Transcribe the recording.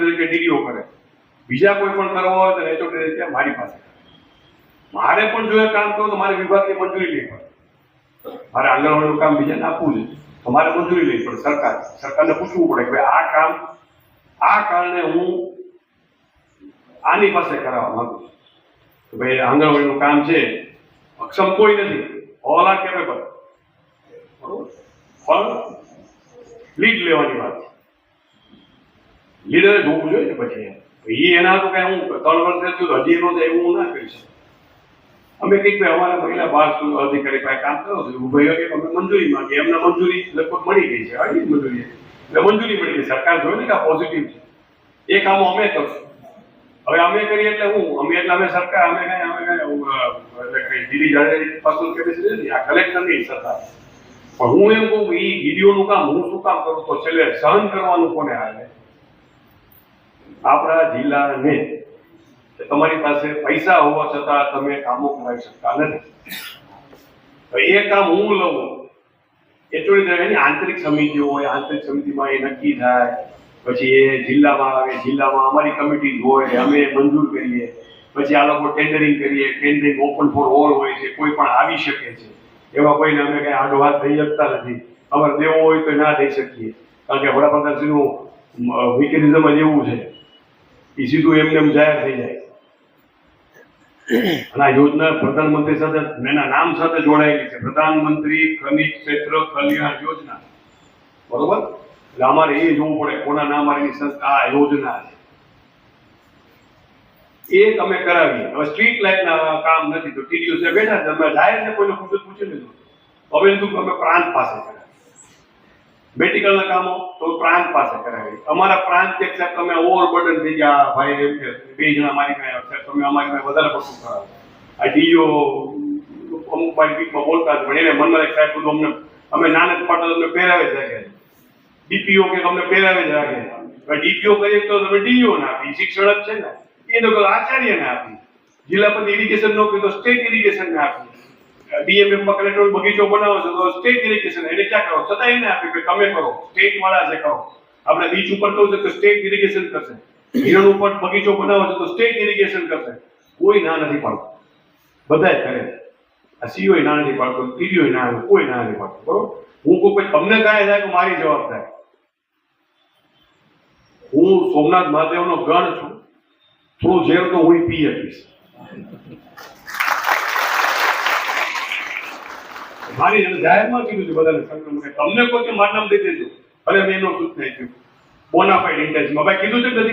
તરીકે ડીડીઓ કરે. બીજા કોઈ પણ કરવા હોય તો એચઓડી તરીકે મારી પાસે. મારે પણ જો એ કામ કરવું તો મારે વિભાગની મંજૂરી લેવી પડે. મારે આંગણવાડીનું કામ બીજાને આપવું છે તો મારે મંજૂરી લેવી પડે સરકાર. સરકારને પૂછવું પડે કે આ કામ, આ કારણે હું આની પાસે કરાવવા માંગુ છું. કે ભાઈ આંગણવાડીનું કામ છે, અક્ષમ કોઈ નથી. All are capable. બરોબર? ફળ, લીડ લેવાની વાત લીડરે જોવું જોઈએ ને પછી એ એના તો કઈ હું ત્રણ વર્ષ થયું હજી એનો એવું હું ના કરી શકું. અમે કંઈક ભાઈ અમારા મહિલા બાર અધિકારી પાસે કામ કરો છો? ઉભય કે અમે મંજૂરી માંગી એમને મંજૂરી લગભગ મળી ગઈ છે. આવી મંજૂરી એટલે મંજૂરી મળી ગઈ. સરકાર જોયું ને કે પોઝિટિવ છે. એ કામો અમે કરશું. હવે અમે કરીએ એટલે હું? અમે એટલે અમે સરકાર, અમે કઈ અમે કઈ એટલે કઈ દિલ્હી જાડેજાની પર્સનલ કેપેસિટી નથી. આ કલેક્ટરની સરકાર પણ હું એમ કહું એ ઈ કામ, હું શું કામ કરું તો છેલ્લે સહન કરવાનું કોને આવે આપણા જિલ્લાને તમારી પાસે પૈસા હોવા છતાં તમે કામો કરાવી શકતા નથી. એ કામ હું લઉં એચોડી એની આંતરિક સમિતિઓ હોય, આંતરિક સમિતિમાં એ નક્કી થાય. પછી એ જિલ્લામાં આવે, જિલ્લામાં અમારી કમિટી હોય, અમે મંજૂર કરીએ. પછી આ લોકો ટેન્ડરિંગ કરીએ ટેન્ડરિંગ ઓપન ફોર ઓલ હોય છે, કોઈ પણ આવી શકે છે. એવા કોઈને અમે કઈ આડો હાથ દઈ શકતા નથી. અમારે દેવો હોય તો ના દઈ શકીએ. કારણ કે વડાપ્રધાનશ્રીનું મિકેનિઝમ જ એવું છે. એ સીધું એમને એમ જાહેર થઈ જાય. અને આ યોજના પ્રધાનમંત્રી સાથે એના નામ સાથે જોડાયેલી છે. પ્રધાનમંત્રી ખનિજ ક્ષેત્ર કલ્યાણ યોજના. બરોબર? એટલે અમારે એ જોવું પડે કોના નામ માટેની સંસ્થા આ યોજના છે. એ તમે કરાવીએ. હવે સ્ટ્રીટ લાઇટના કામ નથી તો ટીડીઓ છે બેઠા છે. અમે જાહેર છે કોઈને પૂછે પૂછી લીધું હવે તું અમે પ્રાંત પાસે કરાવીએ. મેડિકલના કામો તો પ્રાંત પાસે કરાવી અમારા પ્રાંત કે સાહેબ, તમે ઓવરબર્ડન થઈ ગયા, ભાઈ બે જણા મારી પાસે સાહેબ તમે અમારી પાસે વધારે પડતું કરાવો. આ ડીઓ અમુક ભાઈ પીકમાં બોલતા જ પણ એને મનમાં એક સાહેબ, બધું અમને અમે નાના પાટલ અમને પહેરાવે જ રાખે ડીપીઓ કે અમને પહેરાવે જ રાખે ડીપીઓ કરીએ તો તમે ડીઓ ના આપી, શિક્ષણ જ છે ને. એ તો આચાર્ય ને આપી. જિલ્લા પંચાયત ઇરિગેશન નો તો સ્ટેટ ઇરિગેશન ને આપી. ડીએમએફમાં કલેક્ટર બગીચો બનાવો છો તો સ્ટેટ ઇરિગેશન એને ક્યાં કરો? છતાં એને આપી કે તમે કરો સ્ટેટ વાળા છે કરો. આપણે બીચ ઉપર કહું છું કે સ્ટેટ ઇરિગેશન કરશે. હિરણ ઉપર બગીચો બનાવો છો તો સ્ટેટ ઇરિગેશન કરશે. કોઈ ના નથી પાડતું. બધાય કરે. આ સીઓ ના નથી પાડતો પીડીઓ ના નથી, કોઈ ના નથી પાડતું. બરોબર? હું કોઈ તમને કાંઈ થાય તો મારી જવાબદારી હું સોમનાથ મહાદેવનો ગણ છું. થોડું ઝેર તો હું પી શકીશ મારી જાહેરમાં કીધું છે બધાને સંક્રમણ તમને કોઈ મારું નામ દઈ દેજો. ભલે મેં એનો શું થઈ ગયું બોનાફાઈડ ઇન્ટેન્સમાં ભાઈ, કીધું છે નથી